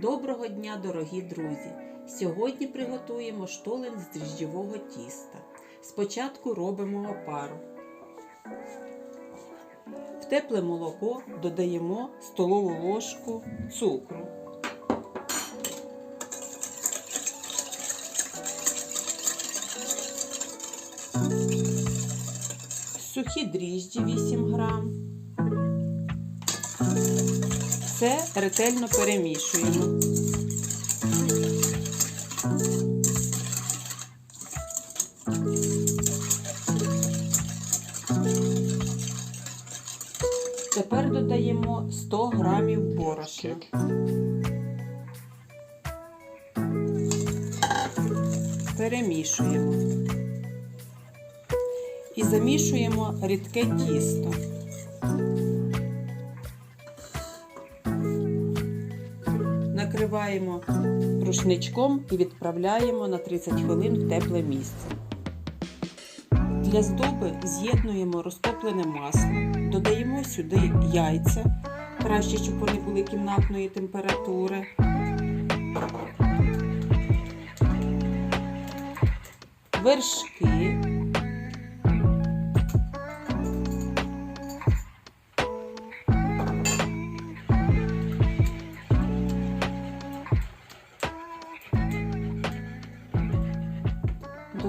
Доброго дня, дорогі друзі! Сьогодні приготуємо штолен з дріжджового тіста. Спочатку робимо опару. В тепле молоко додаємо столову ложку цукру. Сухі дріжджі 8 грам. Все ретельно перемішуємо. Тепер додаємо 100 грамів борошна. Перемішуємо. І замішуємо рідке тісто. Накриваємо рушничком і відправляємо на 30 хвилин в тепле місце. Для здоби з'єднуємо розтоплене масло, додаємо сюди яйця, краще, щоб вони були кімнатної температури. Вершки.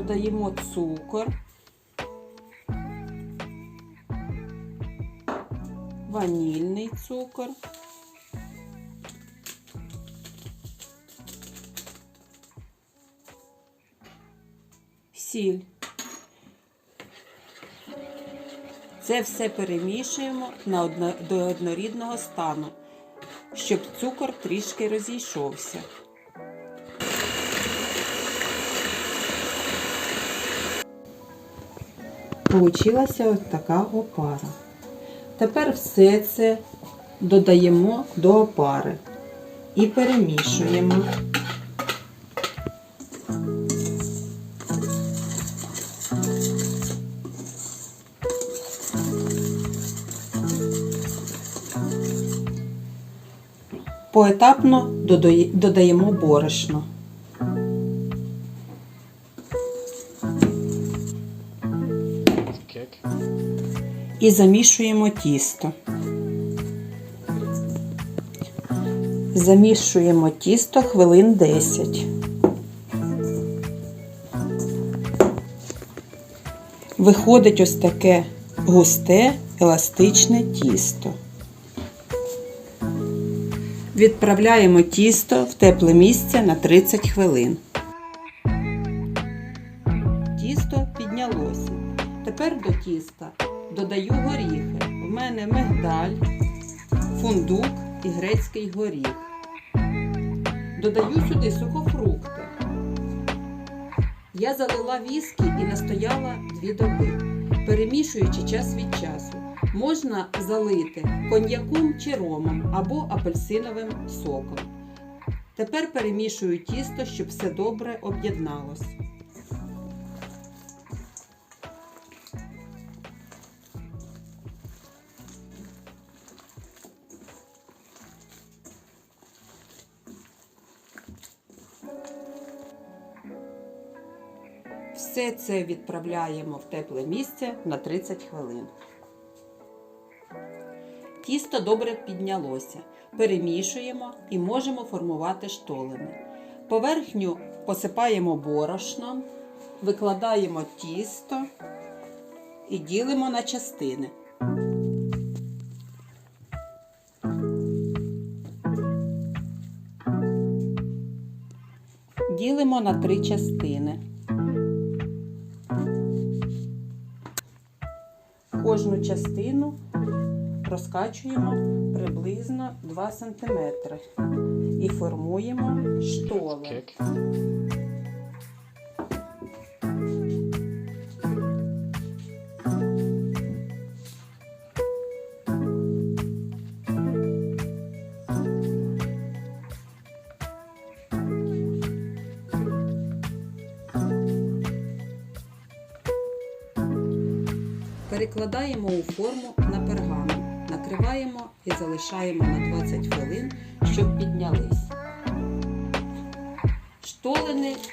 Додаємо цукор, ванільний цукор, сіль. Це все перемішуємо на одно, до однорідного стану, щоб цукор трішки розійшовся. Получилася ось така опара. Тепер все це додаємо до опари і перемішуємо. Поетапно додаємо борошно. І замішуємо тісто. Замішуємо тісто хвилин 10. Виходить ось таке густе, еластичне тісто. Відправляємо тісто в тепле місце на 30 хвилин. Тепер до тіста додаю горіхи. У мене мигдаль, фундук і грецький горіх. Додаю сюди сухофрукти. Я залила віскі і настояла дві доби, перемішуючи час від часу. Можна залити коньяком чи ромом або апельсиновим соком. Тепер перемішую тісто, щоб все добре об'єдналось. Все це відправляємо в тепле місце на 30 хвилин. Тісто добре піднялося. Перемішуємо і можемо формувати штолени. Поверхню посипаємо борошном, викладаємо тісто і ділимо на частини. Ділимо на три частини. Кожну частину розкачуємо приблизно 2 см і формуємо штоли. Перекладаємо у форму на пергамент, накриваємо і залишаємо на 20 хвилин, щоб піднялись.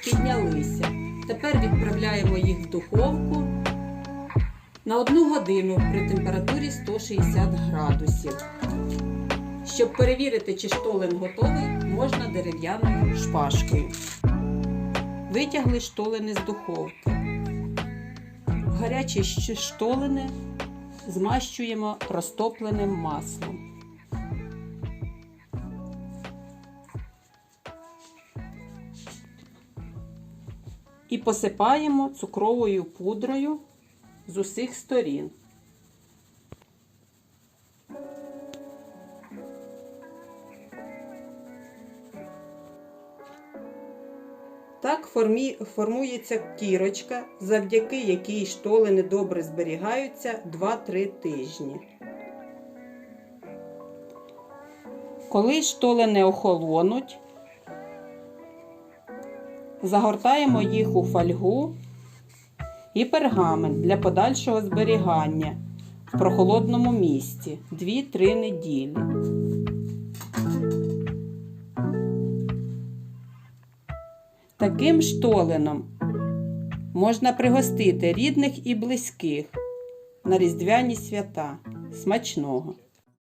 піднялися. Тепер відправляємо їх в духовку на одну годину при температурі 160 градусів. Щоб перевірити, чи штолен готовий, можна дерев'яною шпажкою. Витягли штолени з духовки. Гарячі штолини змащуємо розтопленим маслом. І посипаємо цукровою пудрою з усіх сторін. Так формі- формується кірочка, завдяки якій штолени добре зберігаються 2-3 тижні. Коли штолени охолонуть, загортаємо їх у фольгу і пергамент для подальшого зберігання в прохолодному місці 2-3 неділі. Таким штоленом можна пригостити рідних і близьких на різдвяні свята. Смачного!